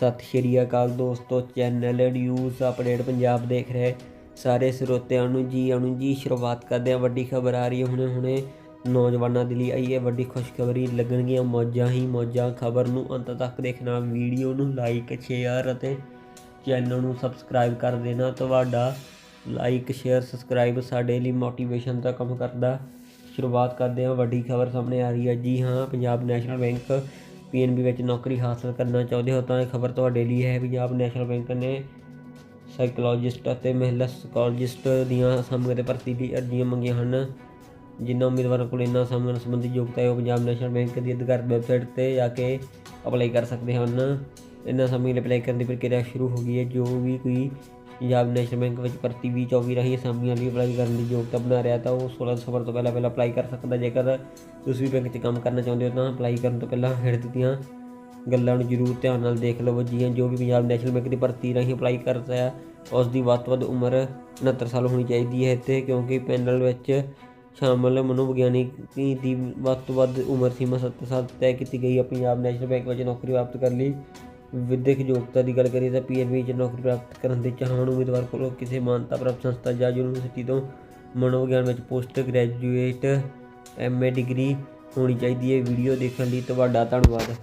ਸਤਿ ਸ਼੍ਰੀ ਅਕਾਲ ਦੋਸਤੋ channel news update Punjab ਦੇਖ ਰਹੇ ਸਾਰੇ ਸਰੋਤਿਆਂ ਨੂੰ ਜੀ ਅਨੂ ਜੀ ਸ਼ੁਰੂਆਤ ਕਰਦੇ ਹਾਂ। ਵੱਡੀ ਖਬਰ ਆ ਰਹੀ ਹੈ ਹੁਣੇ ਹੁਣੇ। ਨੌਜਵਾਨਾਂ ਦੇ ਲਈ ਆਈ ਹੈ ਵੱਡੀ ਖੁਸ਼ਖਬਰੀ। ਲੱਗਣਗੀਆਂ ਮੌਜਾਂ ਹੀ ਮੌਜਾਂ। ਖਬਰ ਨੂੰ ਅੰਤ ਤੱਕ ਦੇਖਣਾ। ਵੀਡੀਓ ਨੂੰ ਲਾਈਕ ਸ਼ੇਅਰ ਅਤੇ ਚੈਨਲ ਨੂੰ ਸਬਸਕ੍ਰਾਈਬ ਕਰ ਦੇਣਾ। ਤੁਹਾਡਾ ਲਾਈਕ ਸ਼ੇਅਰ ਸਬਸਕ੍ਰਾਈਬ ਸਾਡੇ ਲਈ ਮੋਟੀਵੇਸ਼ਨ ਦਾ ਕੰਮ ਕਰਦਾ। ਸ਼ੁਰੂਆਤ ਕਰਦੇ ਹਾਂ। ਵੱਡੀ ਖਬਰ ਸਾਹਮਣੇ ਆ ਰਹੀ ਹੈ। ਜੀ ਹਾਂ, ਪੰਜਾਬ ਨੈਸ਼ਨਲ ਬੈਂਕ ਪੀਐਨਬੀ ਵਿੱਚ ਨੌਕਰੀ ਹਾਸਲ ਕਰਨਾ ਚਾਹੁੰਦੇ ਹੋ ਤਾਂ ਇਹ ਖਬਰ ਤੁਹਾਡੇ ਲਈ ਹੈ। ਪੰਜਾਬ ਨੈਸ਼ਨਲ ਬੈਂਕ ਨੇ ਸਾਈਕੋਲੋਜਿਸਟ ਅਤੇ ਮਹਿਲਾ ਸਾਈਕੋਲੋਜਿਸਟ ਦੀਆਂ ਅਸਾਮੀਆਂ ਦੇ ਭਰਤੀ ਲਈ ਅਰਜ਼ੀਆਂ ਮੰਗੀਆਂ ਹਨ, ਜਿਨ੍ਹਾਂ ਉਮੀਦਵਾਰਾਂ ਕੋਲ ਇਹਨਾਂ ਅਸਾਮੀਆਂ ਸੰਬੰਧੀ ਯੋਗਤਾ ਹੈ ਉਹ ਪੰਜਾਬ ਨੈਸ਼ਨਲ ਬੈਂਕ ਦੀ ਅਧਿਕਾਰਤ ਵੈਬਸਾਈਟ ਤੇ ਜਾ ਕੇ ਅਪਲਾਈ ਕਰ ਸਕਦੇ ਹਨ। ਇਹਨਾਂ ਅਸਾਮੀਆਂ ਲਈ ਅਪਲਾਈ ਕਰਨ ਦੀ ਪ੍ਰਕਿਰਿਆ ਸ਼ੁਰੂ ਹੋ ਗਈ ਹੈ, ਜੋ ਵੀ ਕੋਈ ਪੰਜਾਬ ਨੈਸ਼ਨਲ ਬੈਂਕ ਵਿੱਚ ਭਰਤੀ 2024 ਰਾਹੀਂ ਅਸਾਮੀਆਂ ਲਈ ਅਪਲਾਈ ਕਰਨ ਦੀ ਯੋਗਤਾ ਬਣਾ ਰਿਹਾ ਤਾਂ ਉਹ 16 ਦਸੰਬਰ ਤੋਂ ਪਹਿਲਾਂ ਪਹਿਲਾਂ ਅਪਲਾਈ ਕਰ ਸਕਦਾ ਜੇਕਰ ਤੁਸੀਂ ਵੀ ਬੈਂਕ 'ਚ ਕੰਮ ਕਰਨਾ ਚਾਹੁੰਦੇ ਹੋ ਤਾਂ ਅਪਲਾਈ ਕਰਨ ਤੋਂ ਪਹਿਲਾਂ ਹੇਠ ਦਿੱਤੀਆਂ ਗੱਲਾਂ ਨੂੰ ਜ਼ਰੂਰ ਧਿਆਨ ਨਾਲ ਦੇਖ ਲਵੋ। ਜੀ ਜੋ ਵੀ ਪੰਜਾਬ ਨੈਸ਼ਨਲ ਬੈਂਕ ਦੀ ਭਰਤੀ ਰਾਹੀਂ ਅਪਲਾਈ ਕਰਦਾ ਹੈ ਉਸ ਦੀ ਵੱਧ ਤੋਂ ਵੱਧ ਉਮਰ 69 ਸਾਲ ਹੋਣੀ ਚਾਹੀਦੀ ਹੈ। ਤੇ ਕਿਉਂਕਿ ਪੈਨਲ ਵਿੱਚ ਸ਼ਾਮਲ ਮਨੋਵਿਗਿਆਨੀ ਦੀ ਵੱਧ ਤੋਂ ਵੱਧ ਉਮਰ ਸੀਮਾ 70 ਸਾਲ ਤੈਅ ਕੀਤੀ ਗਈ ਹੈ। ਪੰਜਾਬ ਨੈਸ਼ਨਲ ਬੈਂਕ ਵਿੱਚ ਨੌਕਰੀ ਪ੍ਰਾਪਤ ਕਰਨ ਲਈ ਵਿਦਿਅਕ ਯੋਗਤਾ ਦੀ ਗੱਲ ਕਰੀਏ ਤਾਂ ਪੀਐਨਬੀ 'ਚ ਨੌਕਰੀ ਪ੍ਰਾਪਤ ਕਰਨ ਦੇ ਚਾਹਵਾਨ ਉਮੀਦਵਾਰ ਕੋਲੋਂ ਕਿਸੇ ਮਾਨਤਾ ਪ੍ਰਾਪਤ ਸੰਸਥਾ ਜਾਂ ਯੂਨੀਵਰਸਿਟੀ ਤੋਂ ਮਨੋਵਿਗਿਆਨ ਵਿੱਚ ਪੋਸਟ ਗ੍ਰੈਜੂਏਟ ਐਮਏ ਡਿਗਰੀ ਹੋਣੀ ਚਾਹੀਦੀ ਹੈ। ਵੀਡੀਓ ਦੇਖਣ ਲਈ ਤੁਹਾਡਾ ਧੰਨਵਾਦ।